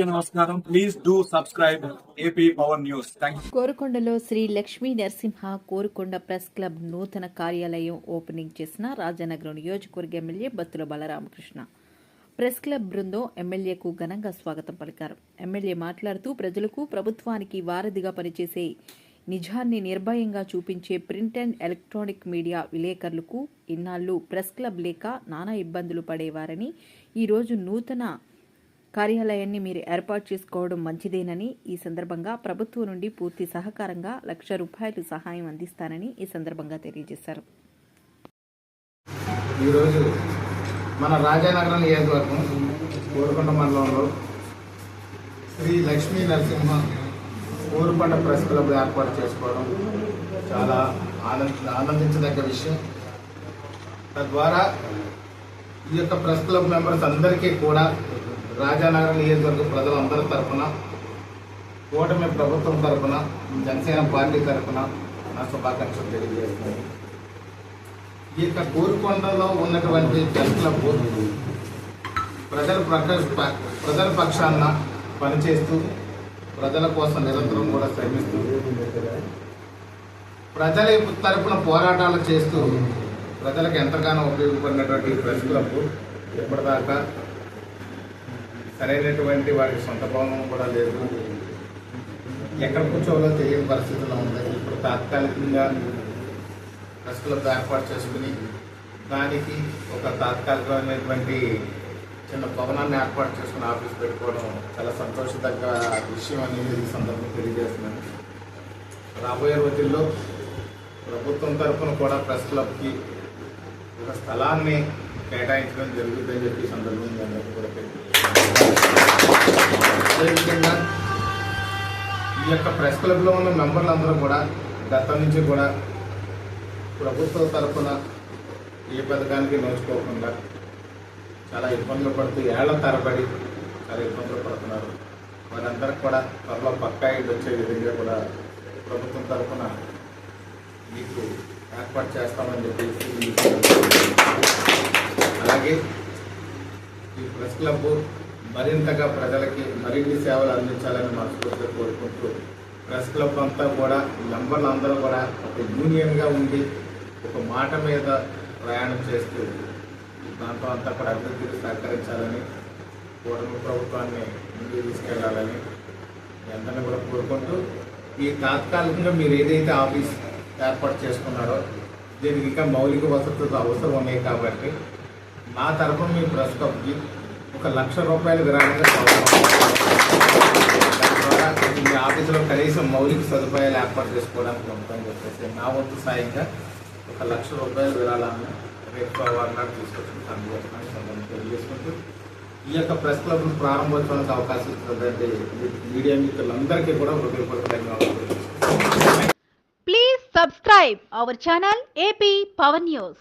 నమస్కారం. Please do subscribe AP power news కోరుకొండలో Sri Lakshmi Narasimha Korukonda press club నూతన కార్యాలయం ఓపెనింగ్ చేసిన రాజనగరం నియోజకవర్గ MLA Bathula Balaramakrishna. Press club బృందం ఎమ్మెల్యేకు ఘనంగా స్వాగతం పలికారు. ఎమ్మెల్యే మాట్లాడుతూ ప్రజలకు ప్రభుత్వానికి వారధిగా పనిచేసే నిజాన్ని నిర్భయంగా చూపించే ప్రింట్ అండ్ ఎలక్ట్రానిక్ మీడియా విలేకరులకు ఇన్నాళ్ళు ప్రెస్ క్లబ్ లేక నానా ఇబ్బందులు పడేవారని ఈరోజు నూతన కార్యాలయాన్ని మీరు ఏర్పాటు చేసుకోవడం మంచిదేనని ఈ సందర్భంగా ప్రభుత్వం నుండి పూర్తి సహకారంగా లక్ష రూపాయలు సహాయం అందిస్తానని ఈ సందర్భంగా తెలియజేశారు. ఈరోజు మన రాజానగరం నియోజకవర్గం కోరుకొండ మండలంలో శ్రీ లక్ష్మీ నరసింహ ఊరుకొండ ప్రెస్ క్లబ్ ఏర్పాటు చేసుకోవడం చాలా ఆనంద ఆనందించదగ్గ విషయం. తద్వారా ఈ యొక్క ప్రెస్ క్లబ్ మెంబర్స్ అందరికీ కూడా రాజానగరం నియోజకవర్గ ప్రజలందరి తరఫున కూటమి ప్రభుత్వం తరఫున జనసేన పార్టీ తరఫున నా శుభాకాంక్షలు తెలియజేస్తున్నాను. ఈ యొక్క కోరుకొండలో ఉన్నటువంటి ప్రెస్ క్లబ్ ప్రజల ప్రజల పక్షాన పనిచేస్తూ ప్రజల కోసం నిరంతరం కూడా శ్రమిస్తూ ప్రజల తరపున పోరాటాలు చేస్తూ ప్రజలకు ఎంతగానో ఉపయోగపడినటువంటి ప్రెస్ క్లబ్ ఇప్పటిదాకా సరైనటువంటి వారికి సొంత భవనం కూడా లేదు. ఎక్కడ కూర్చోవాలో తెలియని పరిస్థితిలో ఉంది ఇప్పుడు తాత్కాలికంగా ప్రెస్ క్లబ్ ఏర్పాటు చేసుకుని దానికి ఒక తాత్కాలికమైనటువంటి చిన్న భవనాన్ని ఏర్పాటు చేసుకుని ఆఫీస్ పెట్టుకోవడం చాలా సంతోషదగ్గ విషయం అనేది ఈ సందర్భంగా తెలియజేస్తున్నాను. రాబోయే రోజుల్లో ప్రభుత్వం తరఫున కూడా ప్రెస్ క్లబ్కి ఒక స్థలాన్ని కేటాయించడం జరుగుతుందని చెప్పి సందర్భంగా కూడా తెలియజేస్తున్నాను. అదేవిధంగా ఈ యొక్క ప్రెస్ క్లబ్లో ఉన్న మెంబర్లందరూ కూడా గతం నుంచి కూడా ప్రభుత్వం తరఫున ఏ పథకానికి నోచుకోకుండా చాలా ఇబ్బందులు పడుతూ ఏళ్ళ తరబడి చాలా ఇబ్బందులు పడుతున్నారు. వారందరికి కూడా త్వరలో పక్కా ఇల్లు వచ్చే విధంగా కూడా ప్రభుత్వం తరఫున మీకు ఏర్పాటు చేస్తామని చెప్పేసి అలాగే ఈ ప్రెస్ క్లబ్ మరింతగా ప్రజలకి మరిన్ని సేవలు అందించాలని మనస్ఫూర్తిగా కోరుకుంటూ ప్రెస్ క్లబ్ అంతా కూడా మెంబర్లు అందరూ కూడా ఒక యూనియన్గా ఉండి ఒక మాట మీద ప్రయాణం చేస్తూ దాంతో అంతా కూడా అభివృద్ధికి సహకరించాలని కూటమి ప్రభుత్వాన్ని ముందుకు తీసుకెళ్ళాలని ఎంతని అందరినీ కూడా కోరుకుంటూ ఈ తాత్కాలికంగా మీరు ఏదైతే ఆఫీస్ ఏర్పాటు చేసుకున్నారో దీనికి ఇంకా మౌలిక వసతులు అవసరం ఉన్నాయి కాబట్టి నా తరఫున మీ ప్రెస్ క్లబ్కి ఒక లక్ష రూపాయలు విరాళంగా మీ ఆఫీసులో కనీసం మౌలిక సదుపాయాలు ఏర్పాటు చేసుకోవడానికి ఉంటామని చెప్పేసి నా వంతు సాయంగా ఒక లక్ష రూపాయలు విరాళాన్ని రేపు వారి నాడు తీసుకొచ్చి అందజేస్తున్నాను సందర్భంగా తెలియజేసుకుంటూ ఈ యొక్క ప్రెస్ క్లబ్ ప్రారంభోత్సవానికి అవకాశం ఇచ్చినటువంటి మీడియా మిత్రులందరికీ కూడా హృదయపూర్వక ధన్యవాదాలు Please subscribe our channel AP Power News.